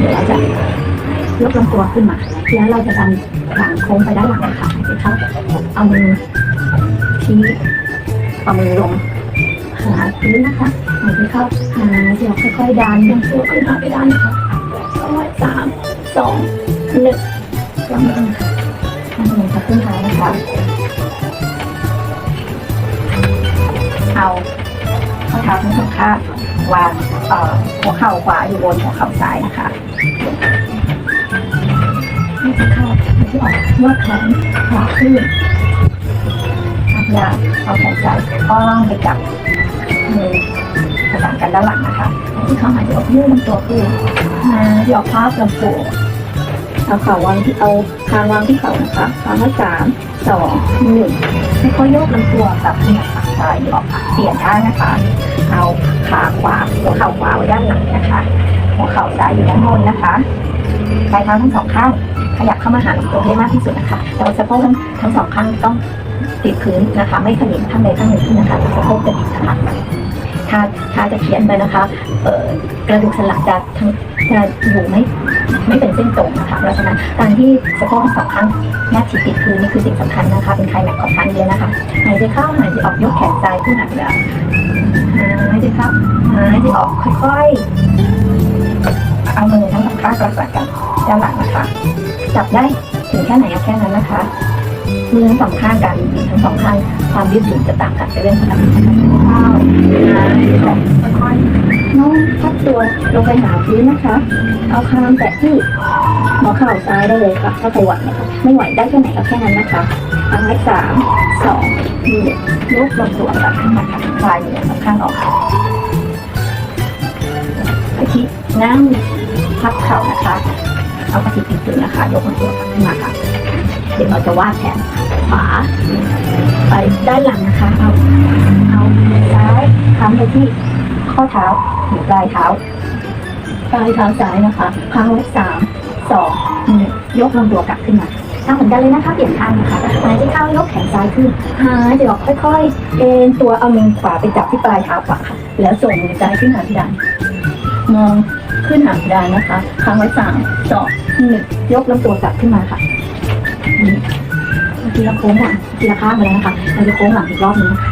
เดี๋ยวเราจะยกลำตัวขึ้นมา แล้วเราจะดันหลังโค้งไปด้านหลังค่ะหายใจเขาเอามือชี้เอามือลงหาพื้นนะคะหายใจเข้าหายใจออกค่อยๆดันลำตัวขึ้นมาไปด้านค่ะสองสามสองหนึ่งกำลังค่ะทำมือกับขึ้นเท้านะคะเอา ข้อเท้าทั้งสองข้างวางหัวเข่าขวาอยู่บนหัวเข่าซ้ายนะคะให้เข้าที่ออกนวดแขนขวาขึ้นพยายามเอาแขนซ้ายป้องไปจับมือประสานกันด้านหลังนะคะที่เข้าหายใจออกยืดลำตัวขึ้นหายใจออกภาพลำตัว เอาเข่าวางที่เอาคางวางที่เข่านะคะคางไว้สามสองหนึ่งให้เขาโยกลำตัวกลับขึ้นมาขาซ้ายออกเปลี่ยนท่านะคะ เอาขาขวาหัวเข่าขวาไว้ด้านหลังนะคะหัวเข่าซ้ายอยู่ด้านบนนะคะปลายเท้าทั้งสองข้างขยับเข้ามาหาลำตัวให้มากที่สุดนะคะแต่ว่าสะโพกทั้งสองข้างต้องติดพื้นนะคะ ไม่ขยิบข้างใดข้างหนึ่งนะคะสะโพกจะติดนะคะ ถ้าถ้าจะเขียนไปนะคะเกระดูกสันหลังจะทั้งจะอยู่ไม่ไม่เป็นเส้นตรงนะคะเพราะฉะนั้นการที่สะโพกสองข้างแนบชิดติดพื้นนี่คือสิ่งสำคัญนะคะ เป็นไคลแม็กของท่านเลยนะคะหายใจเข้าหายใจออกยกแขนซ้ายขึ้นหนักเลยหายใจเข้าหายใจออกค่อยๆเอามือทั้งสองข้างประสานกันด้านหลังนะคะจับได้ถึงแค่ไหนแค่นั้นนะคะ มือทั้งสองข้างกันทั้งสองข้างความยืดหยุ่นจะต่างกันไปเรื่องขนาดนี้นะคะเข้าหายใจออกค่อยๆโน้มพับตัวลงไปหาพื้นนะคะ เอาคางแตะที่หัวเข่าซ้ายได้เลยค่ะถ้าใครไหวนะคะไม่ไหวได้แค่ไหนก็แค่นั้นนะคะทำให้สามสองหนึ่งยกลำตัวกลับขึ้นมาค่ะคลายเหนือข้างออกค่ะอาทิตนั่งพับเข่านะคะ เอากระติกติดถึงนะคะ ยกลำตัวกลับขึ้นมาค่ะ ดี๋ยวเราจะวาดแขนขวาไปด้านหลังนะคะ เอา เอาซ้ายค้ำไปที่ข้อเท้าหรือปลายเท้าปลายเท้าซ้ายนะคะค้างไว้สามสองหนึ่งยกลำตัวกลับขึ้นมาทำเหมือนกันเลยนะคะเปลี่ยนข้างนะคะหายใจเข้ายกแขนซ้ายขึ้นหายใจออกค่อยๆเอ็นตัวเอามือขวาไปจับที่ปลายเท้าขวาค่ะแล้วส่งมือซ้ายขึ้นหาเพดานมองขึ้นหาเพดานนะคะค้างไว้สามสองหนึ่งยกลำตัวกลับขึ้นมาค่ะ ทีละโค้งหลังทีละข้างไปแล้วนะคะเราจะโค้งหลังอีกรอบหนึงนะคะ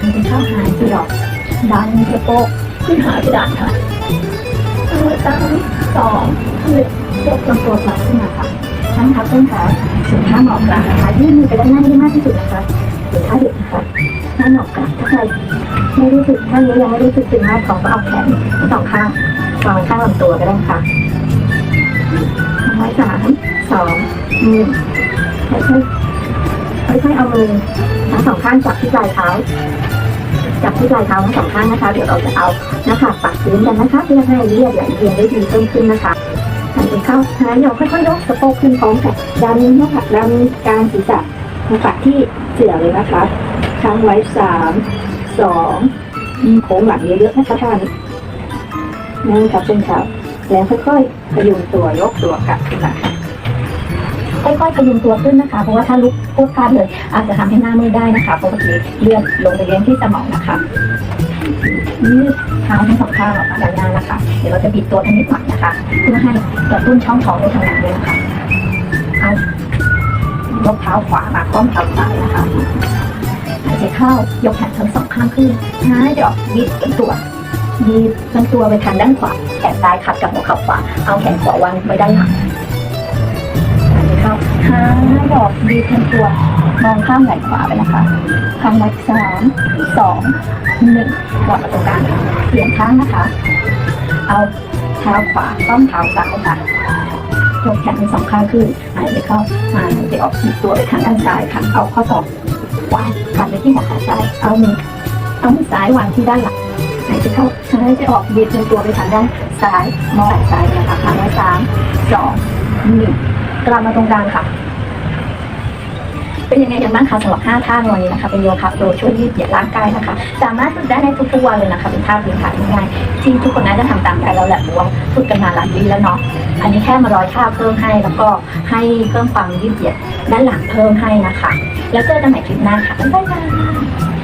หายใจเข้าหายใจออกดันสะโพกขึ้นหาเพดานค่ะสามสองหนึ่งยกลำตัวกลับขึ้นมาค่ะทั้งทับต้นขาถึงท่าหมอบกลางนะคะยื่นมือไปด้านหน้าให้มากที่สุดนะคะหรือท่าเด็กนะคะท่าหมอบกลางถ้าใครไม่รู้สึกท่านี้ยังไม่รู้สึกตึงมากของก็เอาแขนทั้งสองข้างวางข้างลำตัวก็ได้ค่ะ สองหนึ่งค่อยๆค่อยๆเอามือทั้งสองข้างจับที่ปลายเท้าจับที่ปลายเท้าทั้งสองข้างนะคะ เดี๋ยวเราจะเอาน้าผากปักพื้นกันนะคะ เพื่อให้เลือดไหลเวียนได้ดีเพิ่มขึ้นนะคะหายใจเข้าหายใจออกค่อยๆยกสะโพกขึ้นพร้อมกับดันหน้าผากดันกลางศีรษะมาปักที่เสื่อเลยนะคะค้างไว้สามสองโค้งหลังเยอะๆนะคะท่านนั่งทับเส้นเท้าแล้วค่อยๆพยุงตัวยกตัวกลับขึ้นมา ค่อยๆพยุงตัวขึ้นนะคะ เพราะว่าถ้าลุกพวดพลาดเลย อาจจะทำให้หน้ามืดได้นะคะเพราะบางทีเลือดลงไปเลี้ยงที่สมองนะคะยืดเท้าทั้งสองข้างออกมาด้านหน้านะคะ เดี๋ยวเราจะบิดตัวทั้งนิดหน่อยนะคะ เพื่อให้กระตุ้นช่องท้องได้ทำงานด้วยนะคะเอายกเท้าขวามาคล้อมเท้าซ้ายนะคะหายใจเข้ายกแขนทั้งสองข้างขึ้นหายใจออกยืดตัวยืดลำตัวไปทางด้านขวา แขนซ้ายขัดกับหัวเข่าขวา เอาแขนขวาวางไว้ด้านหลังายใจเข้าหายใจออกยืดลำตัวมองข้ามไหล่ขวาไปนะคะทำไว้สามสองหนึ่งกลับมาตรงกลางเปลี่ยนข้างนะคะ เอาเท้าขวาต้อมเท้าซ้ายค่ะยกแขนทั้งสองข้างขึ้นหายใจเข้าหายใจออกบิดตัวไปทางด้านซ้ายค่ะ เอาข้อศอกวางขัดไปที่หัวขาซ้าย เอามือเอามือซ้ายวางที่ด้านหลังหายใจเข้าหายใจออกบิดตัวไปทางด้านซ้ายมองซ้ายนะคะทางไว้สามสองหนึ่ง กลับมาตรงกลางค่ะ เป็นยังไงกันบ้างคะสำหรับ5ท่าในวันนี้นะคะ เป็นโยคะโดยช่วยยืดเหยียดร่างกายนะคะ สามารถฝึกได้ในทุกๆวันเลยนะคะ เป็นท่าพื้นฐานง่ายๆที่ทุกคนน่าจะทำตามได้แล้วแหละเพราะว่าฝึกกันมาหลายปีแล้วเนาะอันนี้แค่มาร้อยท่าเพิ่มให้แล้วก็ให้เพิ่มความยืดเหยียดด้านหลังเพิ่มให้นะคะ แล้วเจอกันใหม่คลิปหน้าค่ะบ๊ายบาย